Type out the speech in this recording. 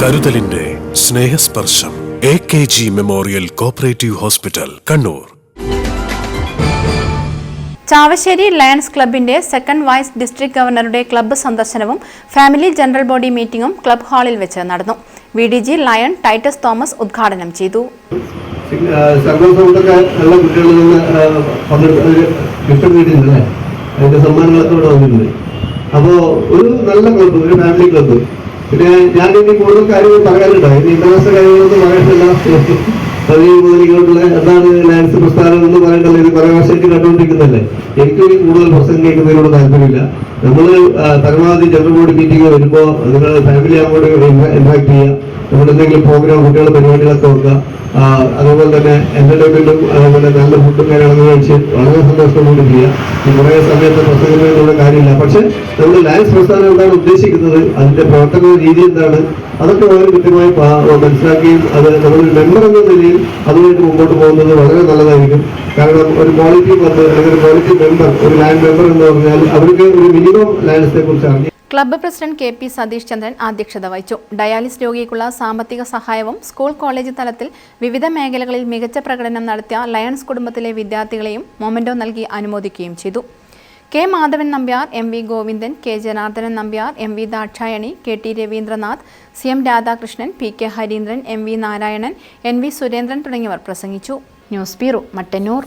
കരുതലിന്റെ Snehasparsham A K G memorial cooperative hospital Kannur. Chavassery Lions ക്ലബിന്റെ second vice district ഗവർണറുടെ club സന്ദർശനവും family general body മീറ്റിംഗും club ഹാളിൽ വെച്ച് നടന്നു. V D G lion Titus Thomas ഉദ്ഘാടനം ചെയ്തു. സംഘസൗണ്ടൊക്കെ നല്ല കുട്ടികളിൽ നിന്ന് പങ്കെടുത്ത് ഗിഫ്റ്റ് നേടിയിട്ടുണ്ടല്ലേ അതിന്റെ സമ്മാനങ്ങളൊക്കെ ഇവിടെ വന്നിട്ടുണ്ട്. അപ്പോ ഒരു നല്ല ക്ലബ്ബ് ഒരു ഫാമിലി ക്ലബ്ബ് പിന്നെ ഞാൻ ഇനി കൂടുതൽ കാര്യങ്ങൾ പറയാനുണ്ട് ഇനി ഇന്റർനാഷണൽ കാര്യങ്ങളൊന്നും പറയാനില്ല പതി മുതൽ എന്താണ് ലാൻസ് പ്രസ്ഥാനം എന്ന് പറയേണ്ടത് ഇത് കുറെ വർഷമായിട്ട് കണ്ടുകൊണ്ടിരിക്കുന്നതല്ലേ എനിക്ക് ഇനി കൂടുതൽ പ്രസംഗിക്കുന്നതിനോട് താല്പര്യമില്ല. നമ്മൾ പരമാവധി ജനറൽ ബോർഡ് മീറ്റിംഗ് വരുമ്പോൾ നിങ്ങൾ ഫാമിലി അങ്ങോട്ട് ഇൻട്രാക്ട് ചെയ്യുക. നമ്മൾ എന്തെങ്കിലും പ്രോഗ്രാം കുട്ടികളുടെ പരിപാടികളൊക്കെ വെക്കുക അതുപോലെ തന്നെ എന്റർടൈൻമെന്റും അതുപോലെ നല്ല ഫുഡും കാര്യങ്ങളൊക്കെ കഴിച്ച് വളരെ സന്തോഷത്തോടുകൂടി ചെയ്യുക കുറേ സമയത്ത് പ്രസംഗത്തിനുള്ള കാര്യമില്ല. പക്ഷെ നമ്മൾ ലാൻസ് പ്രസ്ഥാനം എന്താണ് ഉദ്ദേശിക്കുന്നത്? അതിന്റെ പ്രവർത്തന രീതി എന്താണ്? അതൊക്കെ വളരെ കൃത്യമായി മനസ്സിലാക്കുകയും അത് നമ്മളൊരു മെമ്പർ എന്ന നിലയിൽ അതുമായിട്ട് മുമ്പോട്ട് പോകുന്നത് വളരെ നല്ലതായിരിക്കും. കാരണം ഒരു ക്വാളിറ്റി പത്ത് അല്ലെങ്കിൽ ഒരു ക്വാളിറ്റി മെമ്പർ ഒരു ലാൻഡ് മെമ്പർ എന്ന് പറഞ്ഞാൽ അവർക്ക് ഒരു മിനിമം ലാൻഡ്സിനെ കുറിച്ച് അറിഞ്ഞു club president K P Satheesh Chandran അധ്യക്ഷത വഹിച്ചു. ഡയാലിസ് രോഗിക്കുള്ള സാമ്പത്തിക സഹായവും സ്കൂൾ കോളേജ് തലത്തിൽ വിവിധ മേഖലകളിൽ മികച്ച പ്രകടനം നടത്തിയ ലയൺസ് കുടുംബത്തിലെ വിദ്യാർത്ഥികളെയും മൊമെന്റോ നൽകി അനുമോദിക്കുകയും ചെയ്തു. K Madhavan Nambiar M V Govindan K Janardhanan Nambiar M V Dakshayani K T Raveendranath C M Radhakrishnan P K Hareendran M V Narayanan N V Surendran തുടങ്ങിയവർ പ്രസംഗിച്ചു. News bureau Mattannur.